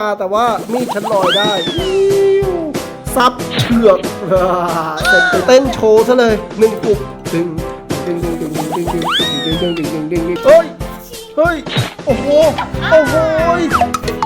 มาแต่ว่ามีดฉันลอยได้ซับเชือกเสร็จไปเต้นโชว์ซะเลยหนึ่งปุกดึงดึงดึงดึงดึงดึงดึงดึงดึงดึงดึงดึงดึงเฮ้ยเฮ้ยโอ้โหโอ้โห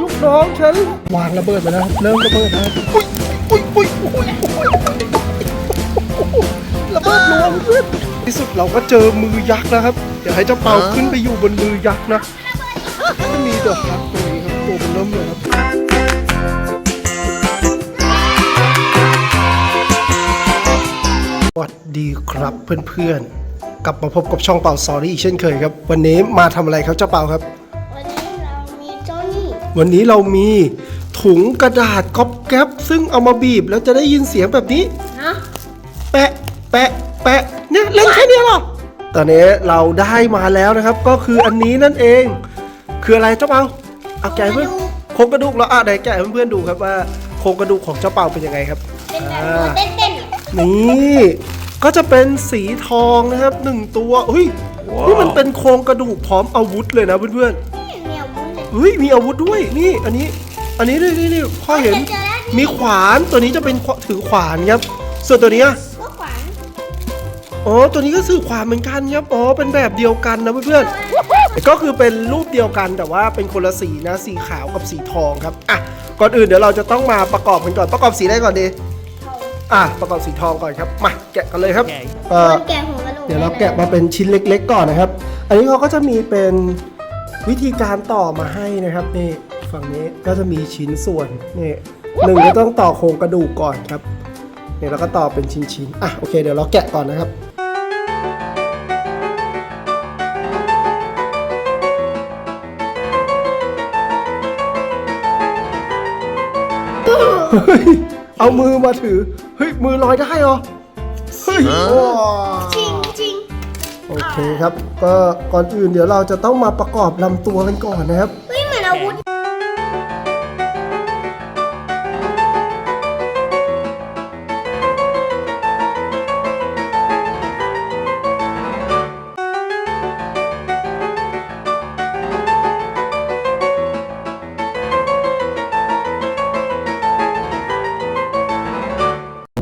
ลูกน้องฉันวางระเบิดไปแล้วเริ่มระเบิดแล้วอุ้ยอุ้ยอุ้ยอุ้ยอุ้ยระเบิดรวมขึ้นที่สุดเราก็เจอมือยักษ์นะครับเดี๋ยวให้เจ้าเปาขึ้นไปอยู่บนมือยักษ์นะจะมีเดอกครับ ตัวเป็นเริ่มเลยครับสวัสดีครับเพื่อนๆ กลับมาพบกับช่องเป่าซอรี่อีกเช่นเคยครับ วันนี้มาทำอะไรครับเจ้าเป่าครับ วันนี้เรามีเจ้านี่วันนี้เรามีถุงกระดาษก๊อบแก๊บซึ่งเอามาบีบแล้วจะได้ยินเสียงแบบนี้ ฮะแปะ แปะ แปะ เนี่ยเล่นแค่เนี้ยเหรอ ตอนนี้เราได้มาแล้วนะครับ ก็คืออันนี้นั่นเอง คืออะไรเจ้าเปา เอาแกะให้เพื่อนโครงกระดูกแล้วอะไหนแกะให้เพื่อนๆดูครับว่าโครงกระดูกของเจ้าเปาเป็นยังไงครับเป็นแบบอ่าเต้นเต้นนี่ก็จะเป็นสีทองนะครับหนึ่งตัวเฮ้ยนี่มันเป็นโครงกระดูกพร้อมอาวุธเลยนะเพื่อนนี่แนวมุ้งเลยๆเฮ้ยมีอาวุธด้วยนี่อันนี้อันนี้นี่นี่นี่พ่อเห็น เจอแล้วมีขวานตัวนี้จะเป็นขวถือขวานครับ ส่วนตัวเนี้ยก็ขวานอ๋อตัวนี้ก็สื่อขวานเหมือนกันครับอ๋อเป็นแบบเดียวกันนะเพื่อนๆ ก็คือเป็นรูปเดียวกันแต่ว่าเป็นคนละสีนะสีขาวกับสีทองครับอะก่อนอื่นเดี๋ยวเราจะต้องมาประกอบกันก่อนประกอบสีอะไรก่อนดีเขาอะประกอบสีทองก่อนครับมาแกะกันเลยครับเอ่อคนแก่หัวกระโหลกเดี๋ยวเราแกะมาเป็นชิ้นเล็ก ๆ ก่อนนะครับ อันนี้เขาก็จะมีเป็นวิธีการต่อมาให้นะครับนี่ฝั่งนี้ก็จะมีชิ้นส่วนนี่หนึ่งก็ต้องต่อโครงกระดูกก่อนครับเนี่ยเราก็ต่อเป็นชิ้นๆอะโอเคเดี๋ยวเราแกะก่อนนะครับ เฮ้ยเอามือมาถือ เฮ้ย มือลอยได้เหรอ เฮ้ยว้าวจริงจริงโอเคครับ ก็ก่อนอื่นเดี๋ยวเราจะต้องมาประกอบลำตัวกันก่อนนะครับ เฮ้ยเหมือนอาวุธ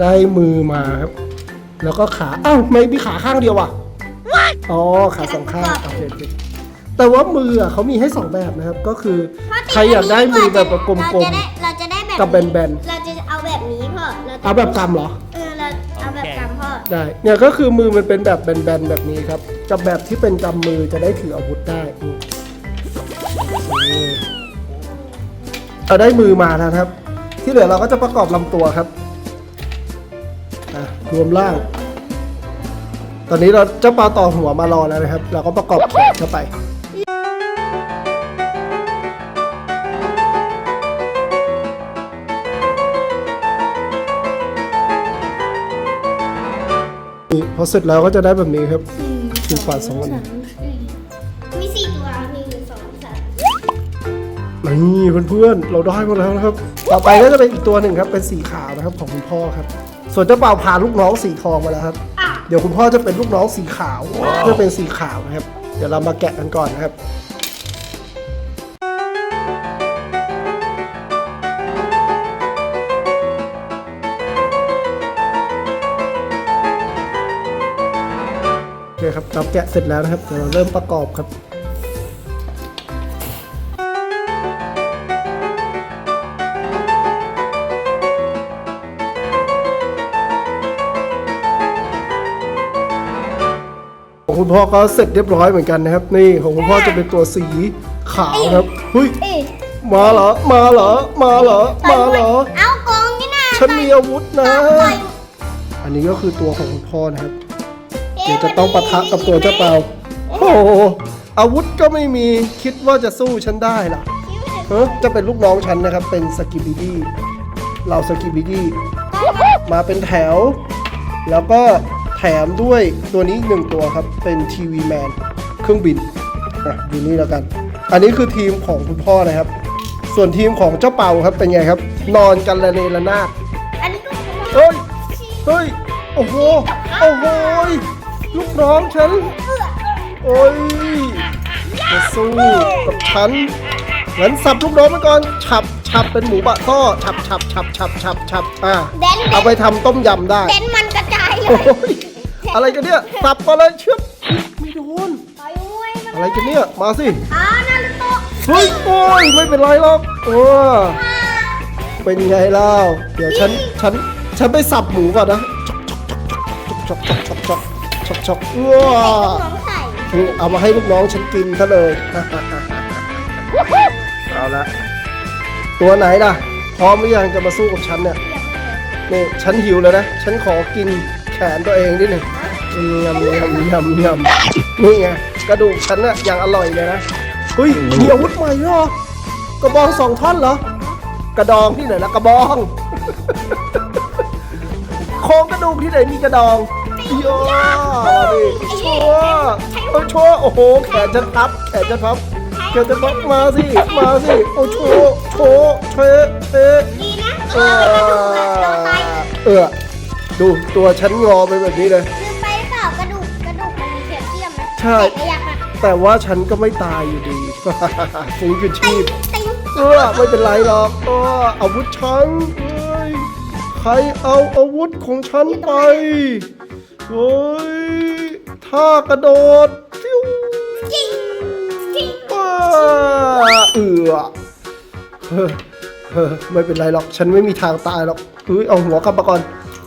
ได้มือมาครับ แล้วก็ขาอ้าวไม่มีขาข้างเดียวอะอ๋อขาสองข้างโอเคโอเคแต่ว่ามืออะเขามีให้สองแบบนะครับ ก็คือใครอยากได้มือแบบกลมๆเราจะได้แบบกับแบนเราจะเอาแบบนี้พ่อเราๆเอาแบบกำเหรอ เออเราเอาแบบกำพ่อได้ เนี่ยก็คือมือมันเป็นแบบแบนๆแบบนี้ครับกับแบบที่เป็นกำมือจะได้ถืออาวุธได้นี่นี่เราได้มือมาแล้วนะครับ ที่เหลือเราก็จะประกอบลำตัวครับ อะรวมร่าง ตอนนี้เราเจ้าปลาต่อหัวมารอแล้วนะครับ เราก็ประกอบแขนเข้าไปนี่พอเสร็จแล้วก็จะได้แบบนี้ครับคือขวานสองอัน มีสี่ตัวหนึ่งสองสามนี่เพื่อนๆเราได้มาแล้วนะครับ ต่อไปก็จะเป็นอีกตัวหนึ่งครับ เป็นสีขาวนะครับของคุณพ่อครับส่ วนเจ้าเป่าพาลูกน้องสีทองมาแล้วครับอะเดี๋ยวคุณพ่อจะเป็นลูกน้องสีขาวเพื่อเป็นสีขาวนะครับ เดี๋ยวเรามาแกะกันก่อนนะครับโอเคครับเราแกะเสร็จแล้วนะครับเดี๋ยวเราเริ่มประกอบครับ ของคุณพ่อก็เสร็จเรียบร้อยเหมือนกันนะครับ นี่ของคุณพ่อจะเป็นตัวสีขาวครับเฮ้ยเอ๊ะมาเหรอมาเหรอมาเหรอต่มาอยเหรอเอากองนี่นะฉันมีอาวุธนะ ต่อยอันนี้ก็คือตัวของคุณพ่อนะครับอ๊เดี๋ยวจะต้องปะทะกับตัวเจ้าเปาโอ้โหอาวุธก็ไม่มีคิดว่าจะสู้ฉันได้เหรอเฮ้ยจะเป็นลูกน้องฉันนะครับ เป็นสกิบิดี้เราสกิบิดี้มาเป็นแถว แล้วก็ แถมด้วยตัวนี้อีกหนึ่งตัวครับ เป็นทีวีแมนเครื่องบินอะดูนี่แล้วกัน อันนี้คือทีมของคุณพ่อนะครับ ส่วนทีมของเจ้าเป่าครับเป็นไงครับ นอนกันระเนระนาดอันนี้ก็เฮ้ยเฮ้ยโอ้โหโอ้โหยลูกน้องฉันโอ้ยจะสู้กับฉันงั้นสับลูกน้องไปก่อนฉับฉับเป็นหมูบะท่อฉับฉับฉับฉับฉับฉับอ่าแดนแดเอานไปทำต้มยำได้แดนมันกระจายเลโอ้ยย อะไรกันเนี่ยสับมาเลยเชือบไม่โดนต่อยมวยมาอะไรกันเนี่ยมาสิอ่านารุโตะเฮ้ยโอ้ยไม่เป็นไรหรอกโอ้เป็นไงเล่าเดี๋ยวฉันฉันฉันไปสับหมูก่อนนะชอกชอกชอกชอกชอกชอกชอกว้าใส่ลูกน้องใส่นี่เอามาให้ลูกน้องฉันกินซะเลยเอาละตัวไหนล่ะ พร้อมหรือยังจะมาสู้กับฉันเนี่ยนี่ฉันหิวแล้วนะ ฉันขอกินแขนตัวเองนิดหนึ่งยำยำยำยำนี่ไงกระดูกฉันน่ะอย่างอร่อยเลยนะเฮ้ยมีอาวุธใหม่เหรอกระบองสองท่อนเหรอกระดองที่ไหนละกระบองโครงกระดูกที่ไหนมีกระดองโย่นี่โชว์เออโชว์โอ้โหแขนฉันพับ แขนฉันพับแขนฉันพับมาสิมาสิโอ้โชว์โชว์เชะเชะดีนะเอเออไปกระดูกอะเราตายอเออ ดูตัวฉันงอไปแบบนี้เลย ลืมไปเปล่ากระดูกกระดูกมันมีแคลเซียมนะใช่ แต่อยากอะแต่ว่าฉันก็ไม่ตายอยู่ดี ฟื้นคืนชีพ ติ๊งเออไม่เป็นไรหรอกเอออาวุธฉันเอ้ยใครเอาอาวุธของฉันไปเฮ้ยท่ากระโดดฟิวจริงจริงว้าเอือเฮ้อเฮ้อไม่เป็นไรหรอก ฉันไม่มีทางตายหรอกเฮ้ยเอาหัวกลับมาก่อน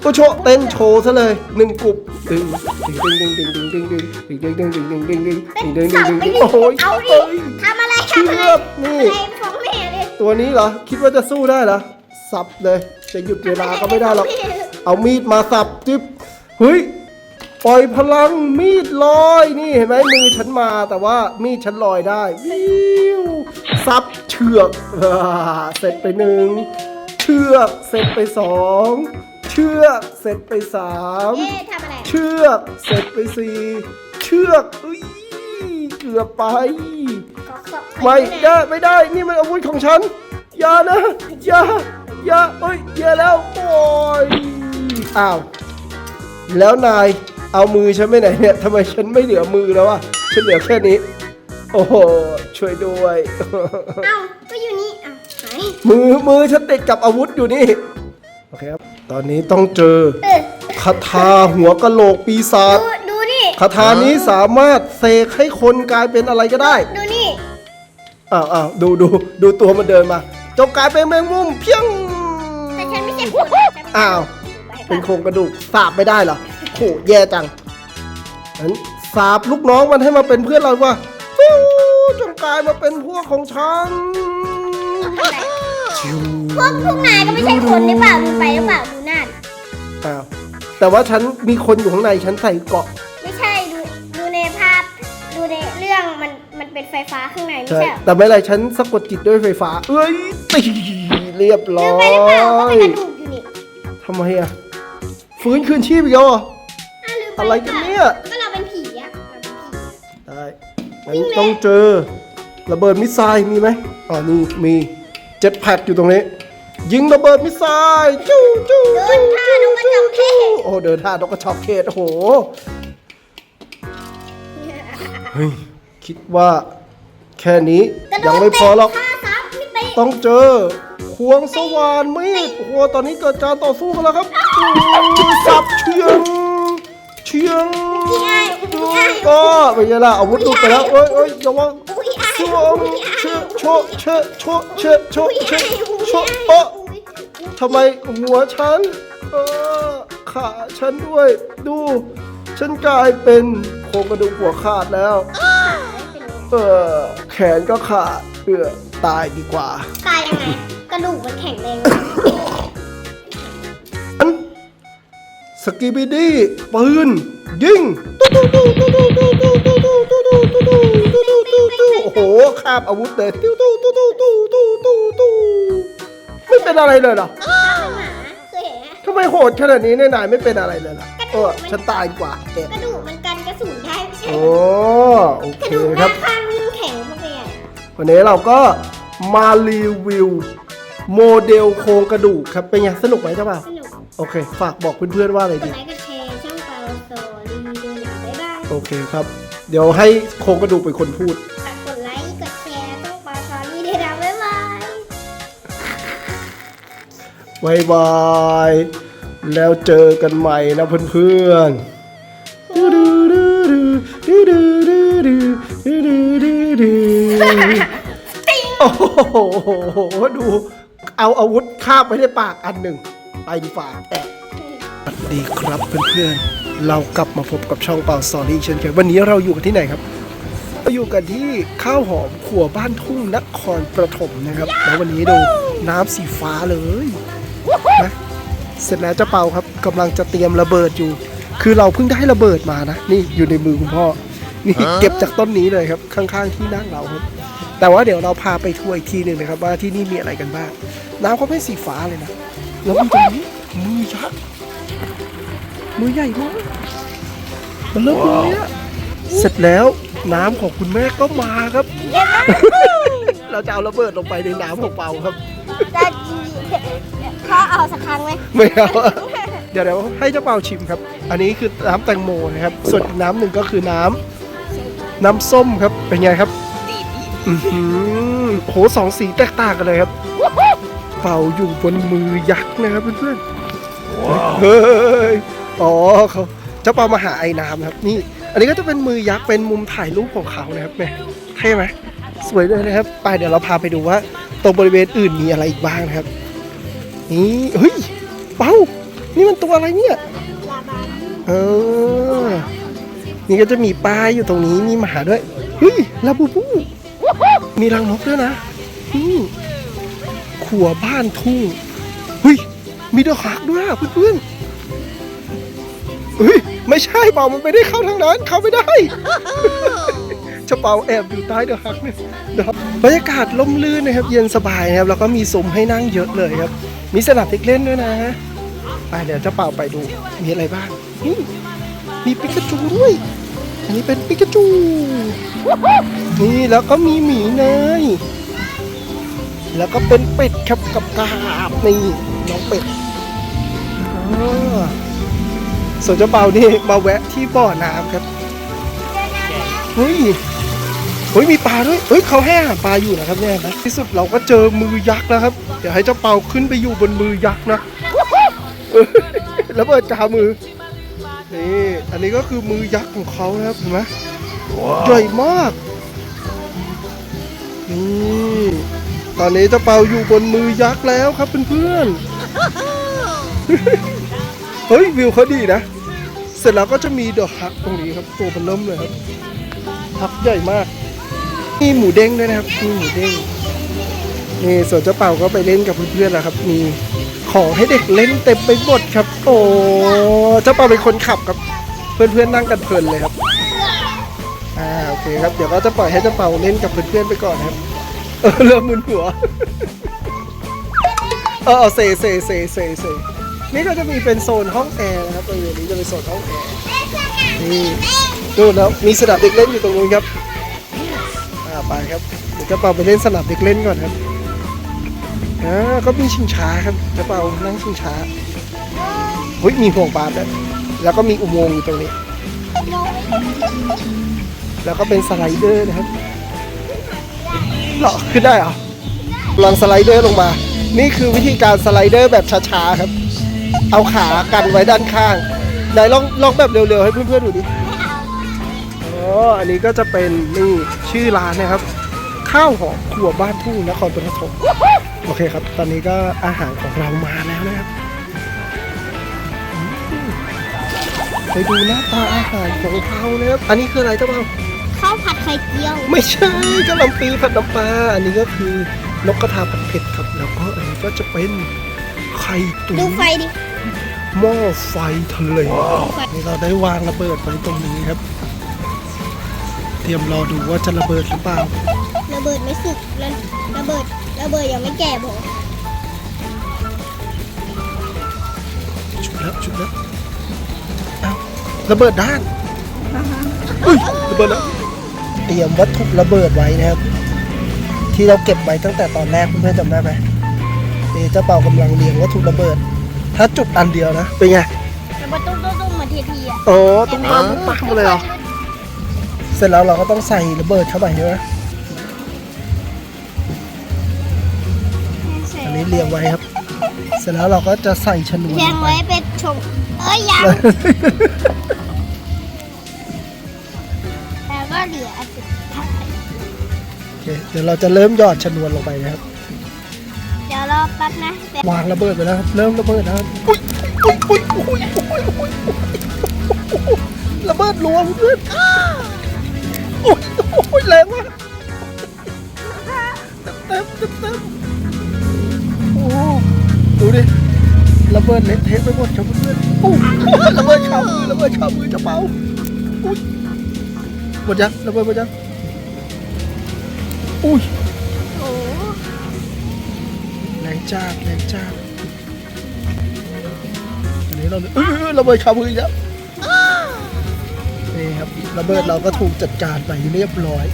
โอ้โชว์เต้นโชว์ซะเลยหนึ่งกลุ่มดึงดึงดึงดึงดึงดึงดึงดึงดึงดึงดึงดึงดึงดึงดึงเป็นดึงดึงสับดึงดึงดิโอ้โหเอาดิเอ้ยทำอะไรเชืทำอะไรอกนี่อะไรฟ้องแม่เลยตัวนี้เหรอคิดว่าจะสู้ได้เหรอสับเลยจะหยุดเวลาก็ไม่ได้หรอกเอามีดมาสับจิ๊บเฮ้ยปล่อยพลังมีดลอยนี่เห็นไหมมือฉันมาแต่ว่ามีดฉันลอยได้วิวซับเชือกอเสร็จไปหนึ่งเชือกเสร็จไปสองเชือกเสร็จไปสามเอ๊ะทำอะไรเชือกเสร็จไปสี่เชือกอุ้ยเกือบไปขอขอไม่ได้ไม่ได้นี่มันอาวุธของฉันอย่านะอย่าอย่าเอ้ยอย่าแล้วโอ้ยอ้าวแล้วนายเอามือฉันไปไหนเนี่ยทำไมฉันไม่เหลือมือแล้วอะฉันเหลือแค่นี้ โอ้โหช่วยด้วย เอ้าก็อยู่นี่อ้าวหายมือมือฉันติดกับอาวุธอยู่นี่ โอเคครับ ตอนนี้ต้องเจอเออคาถาหัวกะโหลกปีศาจ ดูดูนี่ คาถานี้สามารถเสกให้คนกลายเป็นอะไรก็ได้ ดูนี่ อ้าวอ้าวดูดูดูตัวมันเดินมาจงกลายเป็นแมงมุมเพียง แต่ฉันไม่ใช่คนฉันเป็นอ้าว เป็นโครงกระดูกสาบไม่ได้เหรอโหแย่จังงั้นสาบลูกน้องมันให้มาเป็นเพื่อนเราว่าฟิวจงกลายมาเป็นพวกของฉันชิวพวกพวกนายก็ไม่ใช่คนหรือเปล่าดูไปหรือเปล่าดูนั่น อ้าวแต่ว่าฉันมีคนอยู่ข้างในฉันใส่เกราะ ไม่ใช่ดูดูในภาพดูในเรื่องมันมันเป็นไฟฟ้าข้างในไม่ใช่ใช่เหรอแต่ไม่เป็นไรฉันสะกดจิตด้วยไฟฟ้า เอ้ยตีเรียบร้ดูอไปหรือเปล่าก็เป็นกยระดูกอยู่นี่ทำไมอะฟื้นคืนชีพอีกแล้วเหรอ อ้าวลืมไปอะไรกันเนี่ย ก็เราเป็นผีอะเราเป็นผี ได้งั้นต้องเจอระเบิดมิสไซล์มีไหมอ๋อนี่มีเจ็ตแพดอยู่ตรงนี้ ยิงระเบิดมิสไซล์จู้จู้เดินท่านกกระจอกเทศโอ้เดินท่านกกระชอกเขตโอ้โหเฮ้ยคิดว่าแค่นี้กระโดดยังไม่พอหรอกเตะท่าซ้ำไม่เตะต้องเจอควงสว่านมีดโอ้โหตอนนี้เกิดการต่อสู้กันแล้วครับอู้สับเชียงเชียงพี่ไอ้พี่ไอ้ก็เป็นไงล่ะอาวุธลุกไปแล้วเอ้ยเอ้ยอย่าว่าอุ้ยไอ้สวมเชอะโชะเชอะโชะเชอะโชะเชอะโชกโอ๊ะทำไมหัวฉันเออขาฉันด้วย ดู ฉันกลายเป็นโครงกระดูกหัวขาดแล้ว เออแขนก็ขาดเพื่อตายดีกว่า ตายยังไง กระดูกมันแข็งแรงสกีบีดี้ปืนยิงโอ้โหคาบอาวุธเลย ไม่เป็นอะไรเลยเหรอข้าวหมาเคยเห็นไหมทำไมโหดขนาดนี้เนี่ยนายไม่เป็นอะไรเลยล่ะเออฉันตายดีกว่าเอ็ดกระดูกมันกันกระสุนได้ไม่ใช่โอ้เหรอโอกเคระดูกหครัน้าบข้างยิ่งแข็งมากเลยอะวันนี้เราก็มารีวิวโมเดลโครงกระดูกครับเป็นไงสนุกไหมเจ้าบ่าวสนุกโอเค ฝากบอกเพื่อนๆว่าอะไรกดดี ไลค์กดแชร์ช่องเปาโซรีวิวดูหนังบ๊ายบาย โอเคครับ เดี๋ยวให้โครงกระดูกเป็นคนพูด บายบาย แล้วเจอกันใหม่นะเพื่อนๆดูดูดูดูดูดูดูดูดูดูดูโอ้โหดู เอาอาวุธคาบไปในปากอันหนึ่ง ไปดีฝ่าแตะสวัสดีครับเพื่อนๆ เรากลับมาพบกับช่องเป่าสอรี่เช่นเคยวันนี้เราอยู่กันที่ไหนครับเราอยู่กันที่ข้าวหอมขัวบ้านทุ่งนครปฐมนะครับ แล้ววันนี้ดูน้ำสีฟ้าเลย นะเสร็จแล้วเจ้าเปาครับกำลังจะเตรียมระเบิดอยู่ คือเราเพิ่งได้ระเบิดมานะนี่อยู่ในมือคุณพ่อนี่เก็บจากต้นนี้เลยครับข้างๆที่นั่งเราครับ แต่ว่าเดี๋ยวเราพาไปทัวร์อีกทีหนึ่งนะครับว่าที่นี่มีอะไรกันบ้างน้ำเขาเป็นสีฟ้าเลยนะแล้วมีตรงนี้มือยักษ์มือใหญ่มากมันเริ่มเลยอะเสร็จแล้วน้ำของคุณแม่ก็มาครับ เราจะเอาระเบิดลงไปในน้ำของเปาครับ จะพ่อเอาสักครั้งไหมไม่เอาเดี๋ยวเดี๋ยวให้เจ้าเปาชิมครับ อันนี้คือน้ำแตงโมนะครับ ส่วนอีกน้ำหนึ่งก็คือน้ำน้ำส้มครับ เป็นไงครับอือหือโหสองสีแตกต่างกันเลยครับ เป่าอยู่บนมือยักษ์นะครับเพื่อนๆเฮ้ยอ๋อเขาเจ้าเปามาหาไอ้น้ำครับนี่ อันนี้ก็จะเป็นมือยักษ์เป็นมุมถ่ายรูปของเขานะครับแม่ยเท่ไหมสวยเลยนะครับ ไปเดี๋ยวเราพาไปดูว่า รงบริเวณอื่นมีอะไรอีกบ้างนะครับ นี่เฮ้ยเป้านี่มันตัวอะไรเนี่ยเออนี่ก็จะมีปลาอยู่ตรงนี้มีหมาด้วยเฮ้ยลาบูบูมีรังนกด้วยนะนี่ขัวบ้านทุ่งเฮ้ยมีดอกหักด้วยเพื่อนเฮ้ยไม่ใช่เป่ามันไม่ได้เข้าทางนั้น เข้าไม่ได้เจะเปาแอบอยู่ใต้เดอะฮักเนี่ยนะครับ บรรยากาศล่มลื่นนะครับ เย็นสบายนะครับ แล้วก็มีซุ้มให้นั่งเยอะเลยครับ มีสนามเด็กเล่นด้วยนะฮะไปเดี๋ยวเจะเป่าไปดูมีอะไรบ้างนี่มีปิกาจูด้วย อันนี้เป็นปิกาจู นี่แล้วก็มีหมีเนยแล้วก็เป็นเป็ดครับกับกาบนี่น้องเป็ดส่วนเจ้าเป่านี่มาแวะที่บ่อน้ำครับเฮ้ย ฮ้ยมีปลาด้วยเฮ้ยเขาให้อาหารปลาอยู่นะครับเนี่ยนะที่สุดเราก็เจอมือยักษ์แล้วครับเดี๋ยวให้เจ้าเปาขึ้นไปอยู่บนมือยักษ์นะเออแล้วเปิดกามือนี่อันนี้ก็คือมือยักษ์ของเขานะครับเห็นไหมใหญ่มากนี่ตอนนี้เจ้าเปาอยู่บนมือยักษ์แล้วครับเพื่อนๆเฮ้ยวิวเขาดีนะเสร็จแล้วก็จะมีเดอะฮักตรงนี้ครับตัวมันเริ่มเลยครับฮักใหญ่มาก มีหมูเด้งด้วยนะครับ มีหมูเด้งนี่ส่วนเจ้าเป่าก็ไปเล่นกับเพื่อนๆแล้วครับ มีของให้เด็กเล่นเต็มไปหมดครับ โอ้เจ้าเป่าเป็นคนขับครับ เพื่อนๆนั่งกันเพลินเลยครับอ่าโอเคครับเดี๋ยวก็จะปล่อยให้เจ้าเป่าเล่นกับเพื่อนๆไปก่อนครับ เออเริ่มมึนหัวเออเอาเซเซเซเซเซนี่ก็จะมีเป็นโซนห้องแอร์นะครับบริเวณนี้จะเป็นโซนห้องแอร์นี่ดูแล้วมีสนามเด็กเล่นอยู่ตรงนู้นครับาไปครับเดี๋ยวจะเป่าไปเล่นสนามเด็กเล่นก่อนครับอ่าก็มีชิงช้าครับจะเป่านั่งชิงช้าเฮ้ยมีห่วงปลาด้วยแล้วก็มีอุโมงค์อยู่ตรงนี้ แล้วก็เป็นสไลเดอร์นะครับเหรอขึ้นได้เหรอลองสไลเดอร์ลงมา นี่คือวิธีการสไลเดอร์แบบช้าๆครับ เอาขากันไว้ด้านข้างไหนลองลองแบบเร็วๆให้เพื่อนๆดูดิ อ๋ออันนี้ก็จะเป็นนี่ชื่อร้านนะครับ ข้าวหอมครัวบ้านทุ่งนครปฐมโอเคครับ ตอนนี้ก็อาหารของเรามาแล้วนะครับอืมไปดูหน้าตาอาหารของเรานะครับอันนี้คืออะไรเจ้าเบ่าวข้าวผัดไข่เจียว ไม่ใช่กะหล่ำปีผัดน้ำปลาอันนี้ก็คือนกกระทาผัดเผ็ดครับแล้วก็อันนี้ก็จะเป็นไข่ตุ๋ดูนไฟดิหม้อไฟทะเลนี่เราได้วางระเบิดไว้ตรงนี้ครับเต รียมรอดูว่าจะระเบิดหรือเปล่า ระเบิดไม่สุกแล้วระเบิดระเบิดยังไม่แก่บอกชุดแล้วชุดแล้วเอาระเบิดด้านอุ้ยระเบิดแล้วเตรียมวัตถุระเบิดไว้นะครับ ที่เราเก็บไว้ตั้งแต่ตอนแรกเพื่อนๆจำได้ไหมนี่เจ้าเป่ากำลังเรียงวัตถุระเบิด ถ้าจุดอันเดียวนะเป็นไงระเบิดตุ้มตุ้มตุ้มเหมือนทีทีอะโอ้ตุ้มตามตุ้มตามเลยเหรอ เสร็จแล้วเราก็ต้องใส่ระเบิดเข้าไปใช่ไหมอันนี้เรียงไว้ครับ เสร็จแล้วเราก็จะใส่ชนวนเพียงลงไปไว้เป็นชมเอ้ยยังแล้วก็เหลืออันสุดท้ายโอเคเดี๋ยวเราจะเริ่มหยอดชนวนลงไปนะครับ เดี๋ยวรอแป๊บนะแต่วางระเบิดไปแล้วครับเริ่มระเบิดแล้วครับอุ้ยอุ้ยอุ้ยอุ้ยอุ้ยอุ้ยอุ้ยระเบิดรัวเพื่อน อุ้ยอุ้ยแรงมากเต็มเต็มเต็มโอ้ดูดิระเบิดเละเทะไปหมดครับเพื่อนๆอู้ระเบิดขาวมือระเบิดขาวมือจะเป่าอุ้ยหมดยังระเบิดหมดยังอุ้ยโอ้แรงจ้าแรงจ้าอันนี้เราเออระเบิดขามืออีกแล้ว ครับระเบิดเราก็ถูกจัดการไปเรียบร้อย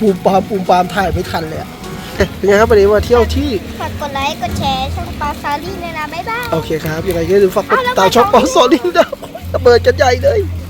ปูมปามปูมปามถ่ายไม่ทันเลยอะเอ๊ะเป็นไงครับวันนี้มาเที่ยวที่ฝากกดไลค์กดแชร์ช่องปาซารี่เลยนะบ๊ายบายโอเคครับยังไงก็อย่าลืมฝากกดเอาระเบิดติดตามช่องปอสอลิงนะระเบิดกันใหญ่เลยเ